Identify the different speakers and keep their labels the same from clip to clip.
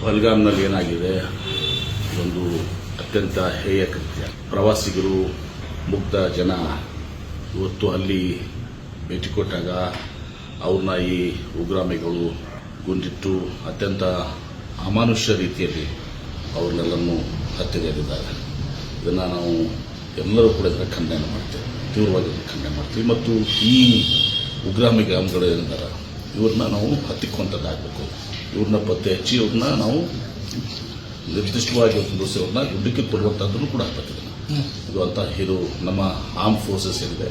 Speaker 1: ಪಹಲ್ಗಾಮ್ನಲ್ಲಿ ಏನಾಗಿದೆ? ಒಂದು ಅತ್ಯಂತ ಹೇಯ ಕೃತ್ಯ. ಪ್ರವಾಸಿಗರು, ಮುಗ್ಧ ಜನ ಇವತ್ತು ಅಲ್ಲಿ ಭೇಟಿ ಕೊಟ್ಟಾಗ ಅವ್ರನ್ನ ಈ ಉಗ್ರಾಮಿಗಳು ಗುಂಡಿಟ್ಟು ಅತ್ಯಂತ ಅಮಾನುಷ್ಯ ರೀತಿಯಲ್ಲಿ ಅವ್ರನ್ನೆಲ್ಲನ್ನು ಹತ್ಯೆಗೈದಿದ್ದಾರೆ. ಇದನ್ನು ನಾವು ಎಲ್ಲರೂ ಕೂಡ ಇದರ ಖಂಡನೆ ಮಾಡ್ತೇವೆ. ತೀವ್ರವಾಗಿ ಖಂಡನೆ ಮಾಡ್ತೀವಿ. ಮತ್ತು ಈ ಉಗ್ರಾಮಿಗಾಮ್ಗಳು ಏನಿದ್ದಾರೆ ಇವ್ರನ್ನ ನಾವು ಹತ್ತಿಕ್ಕುವಂಥದ್ದಾಗಬೇಕು ಇವ್ರನ್ನ ಪತ್ತೆ ಹಚ್ಚಿ ಇವ್ರನ್ನ ನಾವು ನಿರ್ದಿಷ್ಟವಾಗಿ ಒಂದು ಅವ್ರನ್ನ ದುಡ್ಡಕ್ಕೆ ಕೊಡುವಂಥದ್ದನ್ನು ಕೂಡ ಆಗ್ತದೆ ಇದು ಅಂತ ಇದು ನಮ್ಮ ಆರ್ಮ್ ಫೋರ್ಸಸ್ ಏನಿದೆ,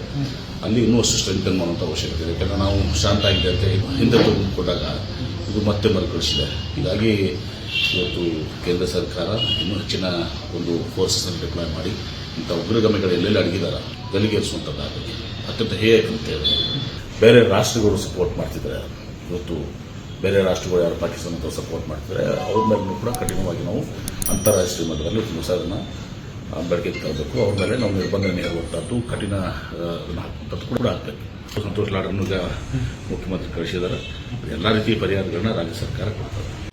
Speaker 1: ಅಲ್ಲಿ ಇನ್ನೂ ಅಷ್ಟು ಸ್ಟ್ರೆಂಥನ್ ಮಾಡುವಂಥ ಅವಶ್ಯಕತೆ ಇದೆ. ಯಾಕಂದರೆ ನಾವು ಶಾಂತ ಆಗಿದೆ ಅಂತ ಹಿಂದೆ ತೆಗೆದುಕೊಂಡಾಗ ಇದು ಮತ್ತೆ ಮರುಕಳಿಸಿದೆ. ಹೀಗಾಗಿ ಇವತ್ತು ಕೇಂದ್ರ ಸರ್ಕಾರ ಇನ್ನೂ ಹೆಚ್ಚಿನ ಒಂದು ಫೋರ್ಸಸನ್ನು ಡಿಪ್ಲಾಯ್ ಮಾಡಿ ಇಂಥ ಉಗ್ರಗಾಮಿಗಳು ಎಲ್ಲೆಲ್ಲಿ ಅಡಗಿದಾರ ಗಲಿಗೇರಿಸುವಂಥದ್ದಾಗಲಿ ಅತ್ಯಂತ ಹೇಯ ಕೃತ್ಯ ಬೇರೆ ರಾಷ್ಟ್ರಗಳು ಸಪೋರ್ಟ್ ಮಾಡ್ತಿದ್ದಾರೆ ಇವತ್ತು ಬೇರೆ ರಾಷ್ಟ್ರಗಳು ಯಾರು ಪಾಕಿಸ್ತಾನ ಸಪೋರ್ಟ್ ಮಾಡ್ತಿದ್ದಾರೆ ಅವ್ರ ಮೇಲೂ ಕೂಡ ಕಠಿಣವಾಗಿ ನಾವು ಅಂತಾರಾಷ್ಟ್ರೀಯ ಮಟ್ಟದಲ್ಲಿ ಅದನ್ನು ಬೆಳಕಿಗೆ ತರಬೇಕು. ಅವ್ರ ಮೇಲೆ ನಾವು ನಿರ್ಬಂಧನೆ ಹೇರುವಂಥದ್ದು ಕಠಿಣ ಹಾಕುವಂಥದ್ದು ಕೂಡ ಆಗ್ತದೆ. ಸಂತೋಷ್ ಲಾಡನ್ನು ಮುಖ್ಯಮಂತ್ರಿ ಕಳಿಸಿದ್ದಾರೆ. ಎಲ್ಲ ರೀತಿಯ ಪರಿಹಾರಗಳನ್ನ ರಾಜ್ಯ ಸರ್ಕಾರ ಕೊಡ್ತಾರೆ.